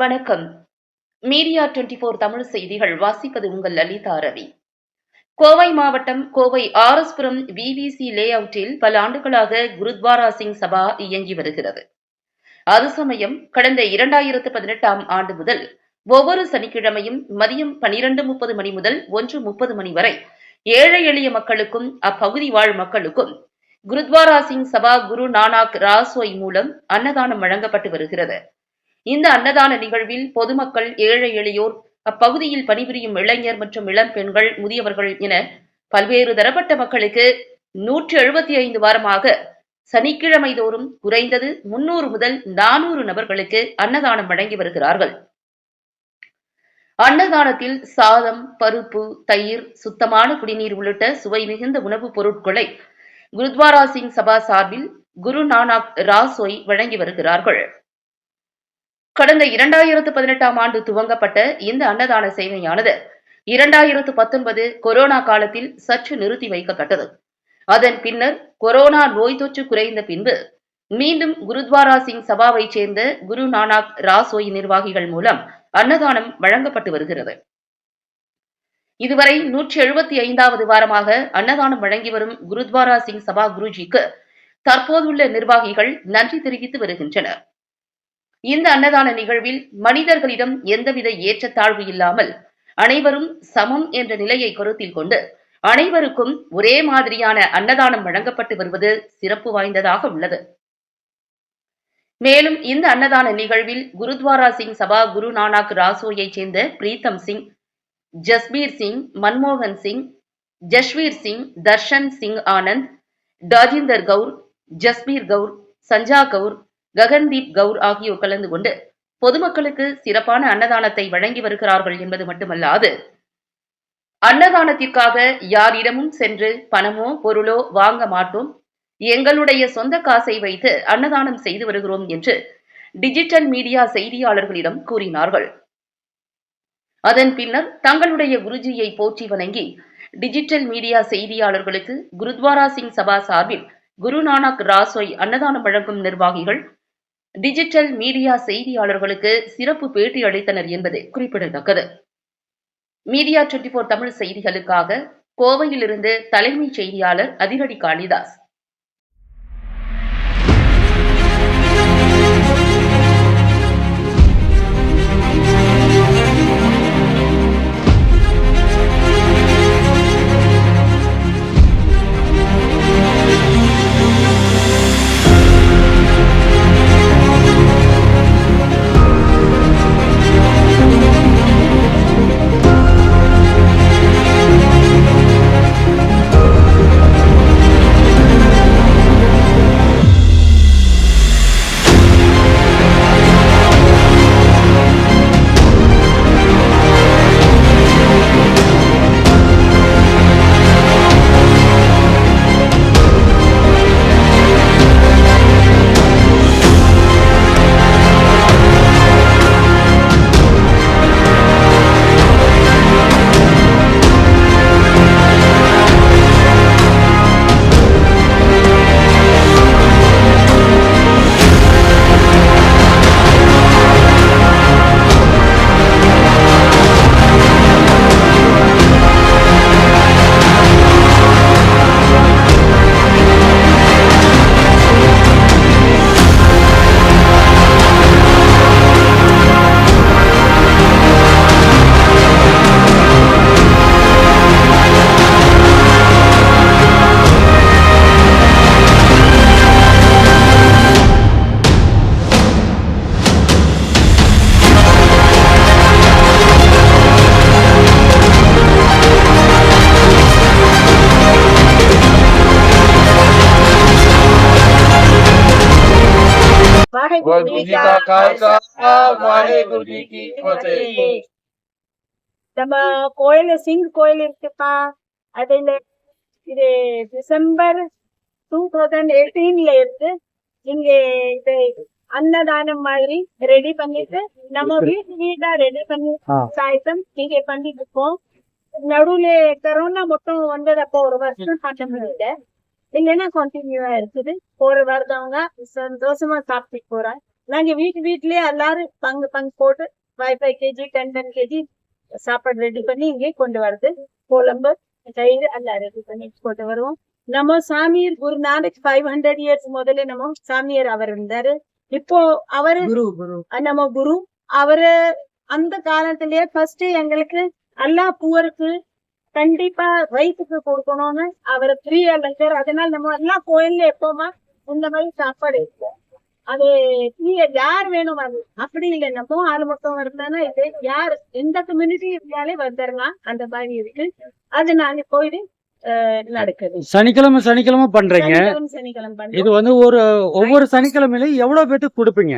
வணக்கம். Media twenty four Tamil செய்திகள் வாசிப்பது உங்கள் லலிதா ரவி. கோவை மாவட்டம் கோவை ஆரஸ்புரம் விவிசி லே அவுட்டில் பல ஆண்டுகளாக குருத்வாரா சிங் சபா இயங்கி வருகிறது. அது சமயம் கடந்த இரண்டாயிரத்து பதினெட்டாம் ஆண்டு முதல் ஒவ்வொரு சனிக்கிழமையும் மதியம் பனிரெண்டு முப்பது மணி முதல் ஒன்று முப்பது மணி வரை ஏழை எளிய மக்களுக்கும் அப்பகுதி வாழ் மக்களுக்கும் குருத்வாரா சிங் சபா குரு நானாக் ராசோய் மூலம் அன்னதானம் வழங்கப்பட்டு வருகிறது. இந்த அன்னதான நிகழ்வில் பொதுமக்கள் ஏழை எளியோர் அப்பகுதியில் பணிபுரியும் இளைஞர் மற்றும் இளம் பெண்கள் முதியவர்கள் என பல்வேறு தரப்பட்ட மக்களுக்கு நூற்றி எழுபத்தி ஐந்து வாரமாக சனிக்கிழமை தோறும் குறைந்தது முன்னூறு முதல் நானூறு நபர்களுக்கு அன்னதானம் வழங்கி வருகிறார்கள். அன்னதானத்தில் சாதம் பருப்பு தயிர் சுத்தமான குடிநீர் உள்ளிட்ட சுவை மிகுந்த உணவுப் பொருட்களை குருத்வாரா சிங் சபா சார்பில் குரு நானாக் ராசோய் வழங்கி வருகிறார்கள். கடந்த இரண்டாயிரத்து பதினெட்டாம் ஆண்டு துவங்கப்பட்ட இந்த அன்னதான சேவையானது இரண்டாயிரத்து பத்தொன்பது கொரோனா காலத்தில் சற்று நிறுத்தி வைக்கப்பட்டது. அதன் பின்னர் கொரோனா நோய் தொற்று குறைந்த பின்பு மீண்டும் குருத்வாரா சிங் சபாவைச் சேர்ந்த குரு நானாக் ராசோய் நிர்வாகிகள் மூலம் அன்னதானம் வழங்கப்பட்டு வருகிறது. இதுவரை நூற்றி எழுபத்தி ஐந்தாவது வாரமாக அன்னதானம் வழங்கி வரும் குருத்வாரா சிங் சபா குருஜிக்கு தற்போதுள்ள நிர்வாகிகள் நன்றி தெரிவித்து வருகின்றனர். இந்த அன்னதான நிகழ்வில் மனிதர்களிடம் எந்தவித ஏற்றத்தாழ்வு இல்லாமல் அனைவரும் சமம் என்ற நிலையை கருத்தில் கொண்டு அனைவருக்கும் ஒரே மாதிரியான அன்னதானம் வழங்கப்பட்டு வருவது சிறப்பு வாய்ந்ததாக உள்ளது. மேலும் இந்த அன்னதான நிகழ்வில் குருத்வாரா சிங் சபா குரு நானாக் ராசோயைச் சேர்ந்த பிரீத்தம் சிங் ஜஸ்பீர் சிங் மன்மோகன் சிங் ஜஸ்வீர் சிங் தர்ஷன் சிங் ஆனந்த் டாஜிந்தர் கவுர் ஜஸ்பீர் கவுர் சஞ்சா கவுர் ககன்தீப் கவுர் ஆகியோர் கலந்து கொண்டு பொதுமக்களுக்கு சிறப்பான அன்னதானத்தை வழங்கி வருகிறார்கள் என்பது மட்டுமல்லாது அன்னதானத்திற்காக யாரிடமும் சென்று பணமோ பொருளோ வாங்க மாட்டோம். எங்களுடைய சொந்த காசை வைத்து அன்னதானம் செய்து வருகிறோம் என்று டிஜிட்டல் மீடியா செய்தியாளர்களிடம் கூறினார்கள். அதன் பின்னர் தங்களுடைய குருஜியை போற்றி வணங்கி டிஜிட்டல் மீடியா செய்தியாளர்களுக்கு குருத்வாரா சிங் சபா சார்பில் குரு நானக் ராசோய் அன்னதானம் வழங்கும் நிர்வாகிகள் டிஜிட்டல் மீடியா செய்தியாளர்களுக்கு சிறப்பு பேட்டி அளித்தனர் என்பது குறிப்பிடத்தக்கது. மீடியா டுவெண்டி போர் தமிழ் செய்திகளுக்காக கோவையிலிருந்து தலைமைச் செய்தியாளர் அதிரடி காளிதாஸ். ਵਾਹਿਗੁਰੂ ਜੀ ਕਾ ਖਾਲਸਾ ਵਾਹਿਗੁਰੂ ਜੀ ਕੀ ਫਤਿਹ நம்ம கோயில் சிங் கோயில் இருக்குப்பா அதுல இது டிசம்பர் டூ தௌசண்ட் எயிட்டீன்ல இருந்து இங்க இது அன்னதானம் மாதிரி ரெடி பண்ணிட்டு நம்ம வீட்டு வீடா ரெடி பண்ணி சாயத்தம் இங்க பண்ணிட்டு இருக்கோம் நடுவுல கரோனா மட்டும் வந்ததப்போ ஒரு வருஷம் பண்ண முடியல இல்லைன்னா கண்டினியூவா இருக்குது? ஒரு வருதவங்க சந்தோஷமா சாப்பிட்டு போறாங்க. நாங்க வீட்டு வீட்லயே எல்லாரும் பங்கு பங்கு போட்டு five five KG ten ten KG சாப்பாடு ரெடி பண்ணி இங்கே கொண்டு வரது குழம்பு தயிர் எல்லாம் ரெடி பண்ணி கொண்டு வருவோம். நம்ம சாமியார் Guru Nanak five hundred years முதல்ல நம்ம சாமியார் அவர் இருந்தாரு. இப்போ அவரு குரு குரு. நம்ம குரு அவரு அந்த காலத்திலேயே ஃபர்ஸ்ட் எங்களுக்கு எல்லா பூவருக்கு கண்டிப்பா வயிற்றுக்கு கொடுக்கணும்னு அவர் ஃப்ரீ லங்கர் அதனால நம்ம எல்லா கோயில்ல எப்பவுமா இந்த மாதிரி சாப்பாடு இருக்கும் அது ஃப்ரீயா யார் வேணும் அது? அப்படி இல்லை நம்ம ஆள் மட்டும் இருந்தானா இது? யார் எந்த கம்யூனிட்டி இருந்தாலே வந்துடலாம். அந்த மாதிரி இருக்கு. அது நாங்க போயிட்டு அஹ், நடக்குது. சனிக்கிழமை சனிக்கிழமை பண்றீங்க. இது வந்து ஒரு ஒவ்வொரு சனிக்கிழமையிலும் எவ்வளவு பேத்துக்கு கொடுப்பீங்க?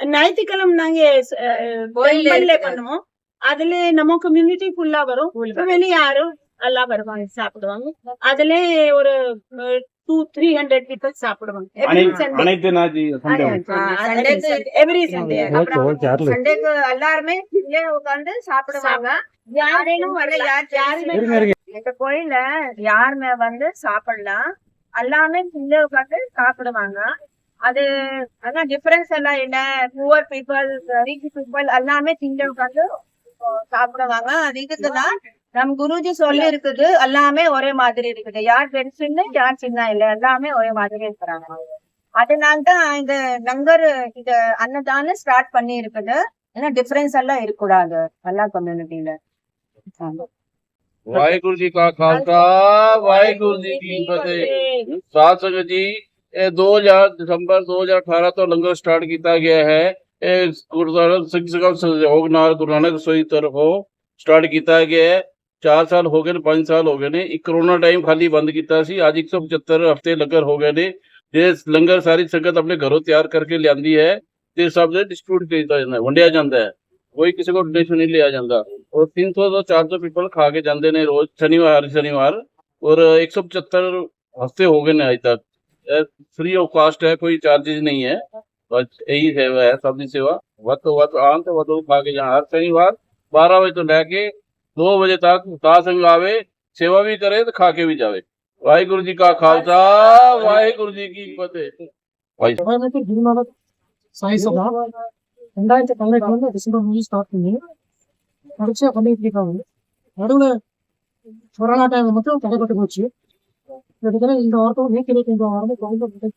ஞாயிற்றுக்கிழமை நாங்க பண்ணுவோம். அதுல நம்ம கம்யூனிட்டி ஃபுல்லா வரும். வெளிய யாரும் எல்லாம் வருவாங்க சாப்பிடுவாங்க. அதுல ஒரு டூ த்ரீ ஹண்ட்ரட் பீப்புள் சாப்பிடுவாங்க. எவ்ரி சண்டே சண்டேக்கு எல்லாருமே இங்கே உட்கார்ந்து சாப்பிடுவாங்க. யாரேனும் வரல யார் யாருமே இந்த கோயில்ல யாருமே வந்து சாப்பிடலாம் எல்லாமே இங்கே உட்கார்ந்து சாப்பிடுவாங்க. அது அதான் டிஃபரன்ஸ் எல்லாம் இல்ல புவர் பீப்புள் ரிச் பீப்புள் எல்லாமே திங்க உட்கார்ந்து சாப்பிடுவாங்க அது இதுக்குதான் நம் குருஜி சொல்லி இருக்குது எல்லாமே ஒரே மாதிரி இருக்குது யார் பெருசுன்னு யார் சின்ன இல்ல எல்லாமே ஒரே மாதிரி இருக்கிறாங்க அதனால்தான் இந்த லங்கர் இது அன்னதானம் ஸ்டார்ட் பண்ணி இருக்குது ஏன்னா டிஃபரன்ஸ் எல்லாம் இருக்கக்கூடாது எல்லா கம்யூனிட்டியில ਵਾਹਿਗੁਰੂ ਜੀ ਕਾ ਖਾਲਸਾ ਵਾਹਿਗੁਰੂ ਜੀ ਕੀ ਫਤਿਹ ਸਾਧ ਸੰਗਤ ਜੀ ਇਹ 2000 ਦਸੰਬਰ 2018 ਤੋਂ ਲੰਗਰ ਸਟਾਰਟ ਕੀਤਾ ਗਿਆ ਹੈ ਇਹ ਗੁਰਦੁਆਰਾ ਸਿੰਘ ਸੰਗਤ ਸਹਿਯੋਗ ਨਾਲ ਗੁਰੂ ਨਾਨਕ ਸੋਈ ਤਰਫੋਂ ਸਟਾਰਟ ਕੀਤਾ ਗਿਆ ਹੈ। 4 ਸਾਲ ਹੋ ਗਏ ਨੇ 5 ਸਾਲ ਹੋ ਗਏ ਨੇ। ਇੱਕ ਕਰੋਨਾ ਟਾਈਮ ਖਾਲੀ ਬੰਦ ਕੀਤਾ ਸੀ। ਅੱਜ 175 ਹਫ਼ਤੇ ਲੰਗਰ ਹੋ ਗਏ ਨੇ। ਜੇ ਲੰਗਰ ਸਾਰੀ ਸੰਗਤ ਆਪਣੇ ਘਰੋਂ ਤਿਆਰ ਕਰਕੇ ਲਿਆਂਦੀ ਹੈ, ਤੇ ਸਭ ਦੇ ਡਿਸਟ੍ਰੀਬਿਊਟ ਕੀਤਾ ਜਾਂਦਾ ਹੈ ਵੰਡਿਆ ਜਾਂਦਾ ਹੈ। ਕੋਈ ਕਿਸੇ ਕੋਲ ਡੋਨੇਸ਼ਨ ਨਹੀਂ ਲਿਆ ਜਾਂਦਾ। ਔਰ 300 ਤੋਂ 400 ਪੀਪਲ ਖਾ ਕੇ ਜਾਂਦੇ ਨੇ ਰੋਜ਼, ਸ਼ਨੀਵਾਰ ਸ਼ਨੀਵਾਰ। ਔਰ 175 ਹਫ਼ਤੇ ਹੋ ਗਏ ਨੇ ਅਜ ਤੱਕ। ਫ੍ਰੀ ਆਫ ਕਾਸਟ ਹੈ, ਕੋਈ ਚਾਰजेस ਨਹੀਂ ਹੈ। यही सेवा है सभी सेवा वत वत आंत वतो खाके जहाँ हर शनिवार बारह बजे तो लेके दो बजे तक तासंग आवे सेवा भी करे तो खाके भी जावे वाहेगुरु जी का खालसा वाहेगुरु जी की फतेह సాయి సభ రెండాయిరత్తి పన్నెండులో డిసెంబర్ మూవీ స్టార్ట్ అయింది నడిచే పన్నెండుగా ఉంది నడువుల కరోనా టైం మొత్తం తగ్గొట్టుకోవచ్చు ఎందుకంటే ఇంతవరకు వీక్ ఇంకో వారం గవర్నమెంట్